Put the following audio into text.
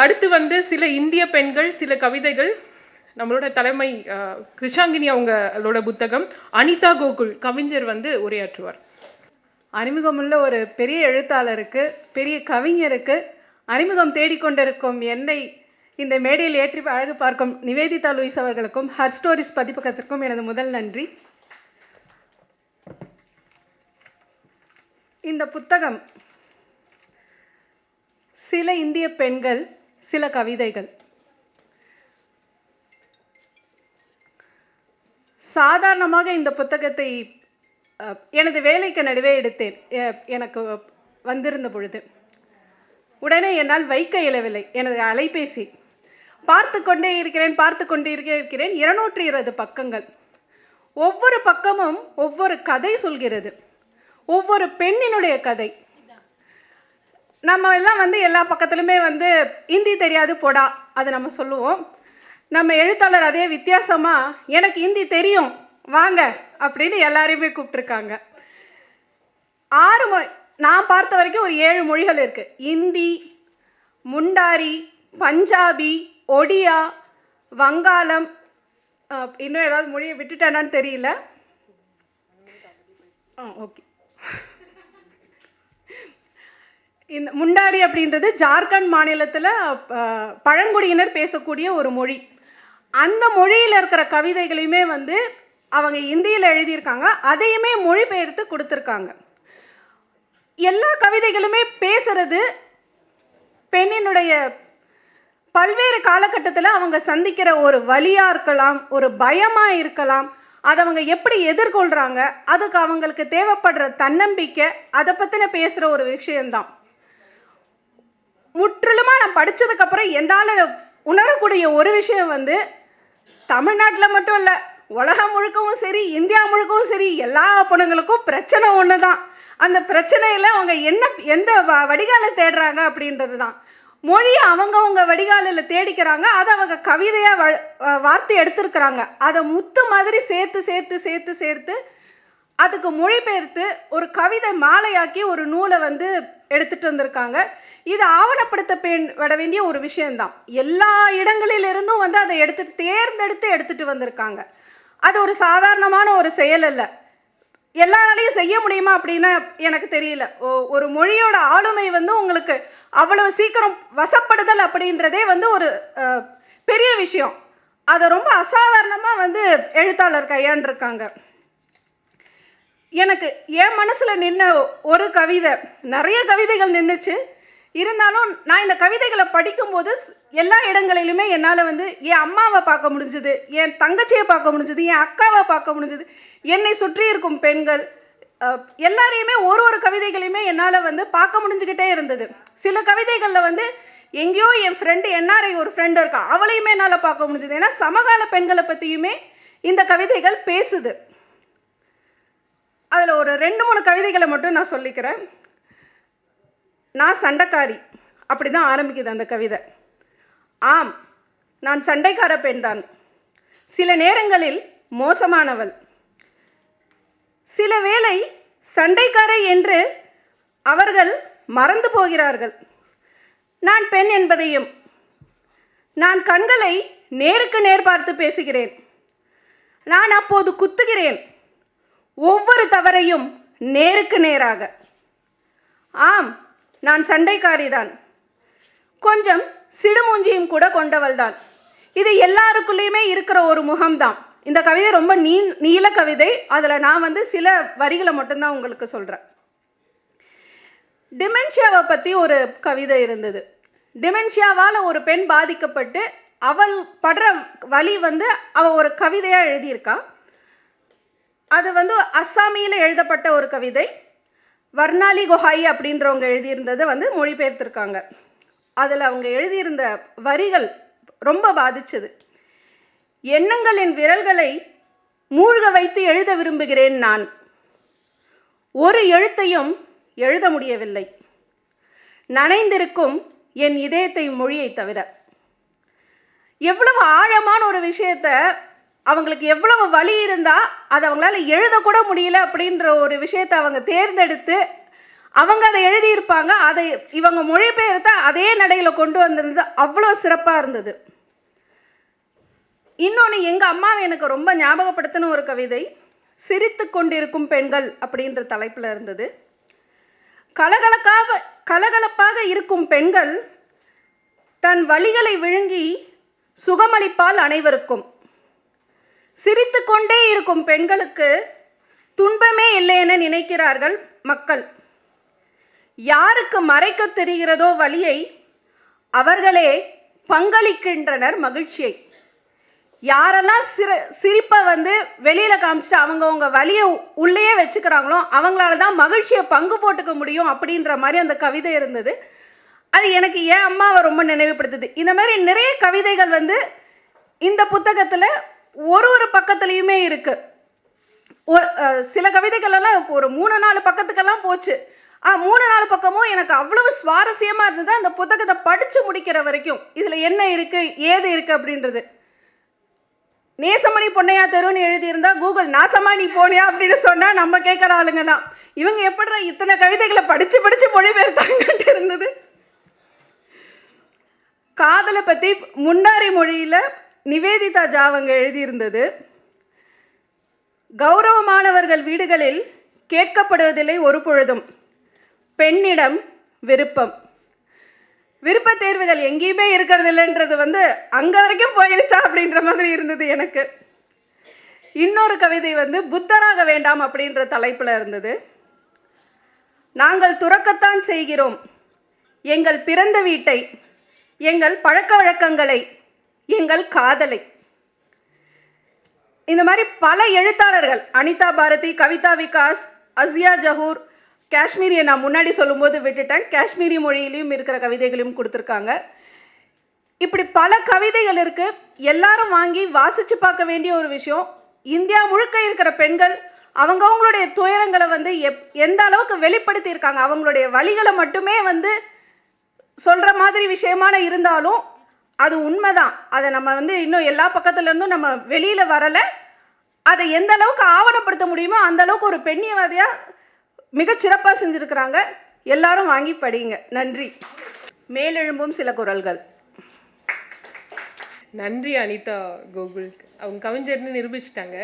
அடுத்து வந்து சில இந்திய பெண்கள் சில கவிதைகள். நம்மளோட தலைமை கிருஷாங்கினி அவங்களோட புத்தகம். அனிதா கோகுல் கவிஞர் வந்து உரையாற்றுவார். அறிமுகமுள்ள ஒரு பெரிய எழுத்தாளருக்கு பெரிய கவிஞருக்கு அறிமுகம் தேடிக்கொண்டிருக்கும் என்னை இந்த மேடையில் ஏற்றி அழகு பார்க்கும் நிவேதிதா லூயிஸ் அவர்களுக்கும் ஹர் ஸ்டோரிஸ் பதிப்பகத்திற்கும் எனது முதல் நன்றி. இந்த புத்தகம் சில இந்திய பெண்கள் சில கவிதைகள். சாதாரணமாக இந்த புத்தகத்தை எனது வேலைக்கு நடுவே எடுத்தேன் எனக்கு வந்திருந்த பொழுது. உடனே என்னால் வைக்க இயலவில்லை. எனது அலைபேசி. பார்த்து கொண்டே இருக்கிறேன் பார்த்து கொண்டே இருக்கிறேன். இருநூற்றி இருபது பக்கங்கள். ஒவ்வொரு பக்கமும் ஒவ்வொரு கதை சொல்கிறது. ஒவ்வொரு பெண்ணினுடைய கதை. நம்ம எல்லாம் வந்து எல்லா பக்கத்துலையுமே வந்து ஹிந்தி தெரியாது போடா அதை நம்ம சொல்லுவோம். நம்ம எழுத்தாளர் அதே வித்தியாசமாக எனக்கு ஹிந்தி தெரியும் வாங்க அப்படின்னு எல்லாரையுமே கூப்பிட்ருக்காங்க ஆறு மொழி நான் பார்த்த வரைக்கும் ஒரு ஏழு மொழிகள் இருக்குது இந்தி முண்டாரி பஞ்சாபி ஒடியா வங்காளம் இன்னும் ஏதாவது மொழியை விட்டுட்டேனான்னு தெரியல. ஆ ஓகே. இந்த முண்டாரி அப்படின்றது ஜார்க்கண்ட் மாநிலத்தில் பழங்குடியினர் பேசக்கூடிய ஒரு மொழி. அந்த மொழியில் இருக்கிற கவிதைகளையுமே வந்து அவங்க இந்தியில் எழுதியிருக்காங்க. அதையுமே மொழிபெயர்த்து கொடுத்துருக்காங்க. எல்லா கவிதைகளுமே பேசுறது பெண்ணினுடைய பல்வேறு காலகட்டத்தில் அவங்க சந்திக்கிற ஒரு வழியாக இருக்கலாம் ஒரு பயமாக இருக்கலாம். அதை அவங்க எப்படி எதிர்கொள்கிறாங்க அதுக்கு அவங்களுக்கு தேவைப்படுற தன்னம்பிக்கை அதை பற்றின பேசுகிற ஒரு விஷயந்தான் முற்றிலுமாக நான் படித்ததுக்கப்புறம் என்னால் உணரக்கூடிய ஒரு விஷயம் வந்து தமிழ்நாட்டில் மட்டும் இல்லை உலகம் முழுக்கவும் சரி இந்தியா முழுக்கவும் சரி எல்லா பொண்ணுங்களுக்கும் பிரச்சனை ஒன்று தான் அந்த பிரச்சனையில் அவங்க என்ன எந்த வ வடிகாலை தேடுறாங்க அப்படின்றது தான் மொழியை அவங்கவுங்க வடிகாலில் தேடிக்கிறாங்க அதை அவங்க கவிதையாக வ வார்த்தை எடுத்திருக்கிறாங்க. அதை முத்து மாதிரி சேர்த்து சேர்த்து சேர்த்து சேர்த்து அதுக்கு மொழிபெயர்த்து ஒரு கவிதை மாலையாக்கி ஒரு நூலை வந்து எடுத்துகிட்டு வந்திருக்காங்க. இது ஆவணப்படுத்த விட வேண்டிய ஒரு விஷயந்தான் எல்லா இடங்களிலிருந்தும் வந்து அதை எடுத்துட்டு தேர்ந்தெடுத்து எடுத்துட்டு வந்திருக்காங்க. அது ஒரு சாதாரணமான ஒரு செயல் அல்ல. எல்லாராலையும் செய்ய முடியுமா அப்படின்னா எனக்கு தெரியல. ஒரு மொழியோட ஆளுமை வந்து உங்களுக்கு அவ்வளவு சீக்கிரம் வசப்படுதல் அப்படின்றதே வந்து ஒரு பெரிய விஷயம். அதை ரொம்ப அசாதாரணமாக வந்து எழுத்தாளர் கையாண்டிருக்காங்க. எனக்கு என் மனசில் நின்ன ஒரு கவிதை நிறைய கவிதைகள் நின்றுச்சு இருந்தாலும் நான் இந்த கவிதைகளை படிக்கும்போது எல்லா இடங்களிலுமே என்னால் வந்து என் அம்மாவை பார்க்க முடிஞ்சுது என் தங்கச்சியை பார்க்க முடிஞ்சுது என் அக்காவை பார்க்க முடிஞ்சுது. என்னை சுற்றி இருக்கும் பெண்கள் எல்லாரையுமே ஒரு ஒரு கவிதைகளையுமே என்னால் வந்து பார்க்க முடிஞ்சுக்கிட்டே இருந்தது. சில கவிதைகளில் வந்து எங்கேயோ என் ஃப்ரெண்டு என்ஆர்ஐ ஒரு ஃப்ரெண்டு இருக்கா அவளையுமே என்னால் பார்க்க முடிஞ்சுது. ஏன்னா சமகால பெண்களை பற்றியுமே இந்த கவிதைகள் பேசுது. அதில் ஒரு ரெண்டு மூணு கவிதைகளை மட்டும் நான் சொல்லிக்கிறேன். நான் சண்டைக்காரி. அப்படி தான் ஆரம்பிக்குது அந்த கவிதை. ஆம் நான் சண்டைக்கார பெண்தான். சில நேரங்களில் மோசமானவள். சில வேளை சண்டைக்காரை என்று அவர்கள் மறந்து போகிறார்கள். நான் பெண் என்பதையும் நான் கண்களை நேருக்கு நேர் பார்த்து பேசுகிறேன். நான் அப்போது குத்துகிறேன். ஒவ்வொரு தவறையும் நேருக்கு நேராக. ஆம் நான் சண்டைக்காரிதான். கொஞ்சம் சிடுமூஞ்சியும் கூட கொண்டவள்தான். இது எல்லாருக்குள்ளேயுமே இருக்கிற ஒரு முகம்தான். இந்த கவிதை ரொம்ப நீ நீல கவிதை. அதில் நான் வந்து சில வரிகளை மட்டும்தான் உங்களுக்கு சொல்கிறேன் டிமென்ஷியாவை பற்றி ஒரு கவிதை இருந்தது. டிமென்ஷியாவால் ஒரு பெண் பாதிக்கப்பட்டு அவள் படுற வழி வந்து அவள் ஒரு கவிதையாக எழுதியிருக்கா. அது வந்து அஸ்ஸாமியில் எழுதப்பட்ட ஒரு கவிதை. வர்ணாலி குஹாய் அப்படின்றவங்க எழுதியிருந்ததை வந்து மொழிபெயர்த்திருக்காங்க. அதில் அவங்க எழுதியிருந்த வரிகள் ரொம்ப பாதிச்சது. எண்ணங்களின் விரல்களை மூழ்க வைத்து எழுத விரும்புகிறேன் நான். ஒரு எழுத்தையும் எழுத முடியவில்லை. நனைந்திருக்கும் என் இதயத்தை மொழியை தவிர. எவ்வளவு ஆழமான ஒரு விஷயத்த அவங்களுக்கு எவ்வளவு வலி இருந்தால் அதை அவங்களால எழுதக்கூட முடியல அப்படின்ற ஒரு விஷயத்தை அவங்க தேர்ந்தெடுத்து அவங்க அதை எழுதியிருப்பாங்க. அதை இவங்க மொழிபெயர்த்த அதே நடையில் கொண்டு வந்திருந்தது. அவ்வளோ சிறப்பாக இருந்தது. இன்னொன்று எங்கள் அம்மாவை எனக்கு ரொம்ப ஞாபகப்படுத்தின ஒரு கவிதை சிரித்து கொண்டிருக்கும் பெண்கள் அப்படின்ற தலைப்பில் இருந்தது. கலகலக்காக கலகலப்பாக இருக்கும் பெண்கள் தன் வழிகளை விழுங்கி சுகமளிப்பால் அனைவருக்கும். சிரித்து கொண்டே இருக்கும் பெண்களுக்கு துன்பமே இல்லை என நினைக்கிறார்கள் மக்கள். யாருக்கு மறைக்க தெரிகிறதோ வழியை அவர்களே பங்களிக்கின்றனர் மகிழ்ச்சியை. யாரெல்லாம் சிறு சிரிப்பை வந்து வெளியில் காமிச்சிட்டு அவங்கவுங்க வழியை உள்ளேயே வச்சுக்கிறாங்களோ அவங்களால தான் மகிழ்ச்சியை பங்கு போட்டுக்க முடியும் அப்படின்ற மாதிரி அந்த கவிதை இருந்தது. அது எனக்கு என் அம்மாவை ரொம்ப நினைவுபடுத்துது. இந்த மாதிரி நிறைய கவிதைகள் வந்து இந்த புத்தகத்தில் ஒரு ஒரு பக்கத்துலேயுமே இருக்குது ஒரு சில கவிதைகளெல்லாம் இப்போ ஒரு மூணு நாலு பக்கத்துக்கெல்லாம் போச்சு. ஆ மூணு நாலு பக்கமும் எனக்கு அவ்வளவு சுவாரஸ்யமாக இருந்தது. அந்த புத்தகத்தை படித்து முடிக்கிற வரைக்கும் இதில் என்ன இருக்குது ஏது இருக்குது அப்படின்றது. நேசமணி பொன்னையா தெருன்னு எழுதியிருந்தா கூகுள் நாசமா நீ போனியா? அப்படின்னு சொன்னால் நம்ம கேட்குற ஆளுங்க தான். இவங்க எப்படிடா இத்தனை கவிதைகளை படித்து படித்து மொழிபெயர்த்தாங்கன்ட்டு இருந்தது? காதலை பற்றி முன்னாரி மொழியில் நிவேதிதா ஜாவங்க எழுதியிருந்தது கௌரவமானவர்கள் வீடுகளில் கேட்கப்படுவதில்லை ஒரு பொழுதும். பெண்ணிடம் விருப்பம். விருப்ப தேர்வுகள் எங்கேயுமே இருக்கிறது இல்லைன்றது வந்து அங்கே வரைக்கும் போயிருச்சா? அப்படின்ற மாதிரி இருந்தது எனக்கு. இன்னொரு கவிதை வந்து புத்தராக வேண்டாம் அப்படின்ற தலைப்பில் இருந்தது. நாங்கள் துறக்கத்தான் செய்கிறோம். எங்கள் பிறந்த வீட்டை எங்கள் பழக்க வழக்கங்களை எங்கள் காதலை. இந்த மாதிரி பல எழுத்தாளர்கள் அனிதா பாரதி கவிதா விகாஸ் அசியா ஜஹூர் காஷ்மீரியை நான் முன்னாடி சொல்லும்போது விட்டுட்டேன். காஷ்மீரி மொழியிலையும் இருக்கிற கவிதைகளையும் கொடுத்துருக்காங்க. இப்படி பல கவிதைகள் இருக்குது எல்லாரும் வாங்கி வாசித்து பார்க்க வேண்டிய ஒரு விஷயம். இந்தியா முழுக்க இருக்கிற பெண்கள் அவங்கவங்களுடைய துயரங்களை வந்து எப் எந்த அளவுக்கு வெளிப்படுத்தியிருக்காங்க அவங்களுடைய வழிகளை மட்டுமே வந்து சொல்கிற மாதிரி விஷயமான இருந்தாலும் அது உண்மைதான். அதை நம்ம வந்து இன்னும் எல்லா பக்கத்துலேருந்தும் நம்ம வெளியில் வரலை. அதை எந்த அளவுக்கு ஆவணப்படுத்த முடியுமோ அந்த அளவுக்கு ஒரு பெண்ணியவாதியாக மிகச்சிறப்பாக செஞ்சுருக்கிறாங்க. எல்லாரும் வாங்கி படிங்க. நன்றி. மேலெழும்பும் சில குரல்கள். நன்றி அனிதா கோகுல். அவங்க கவிஞர்னு நிரூபிச்சிட்டாங்க.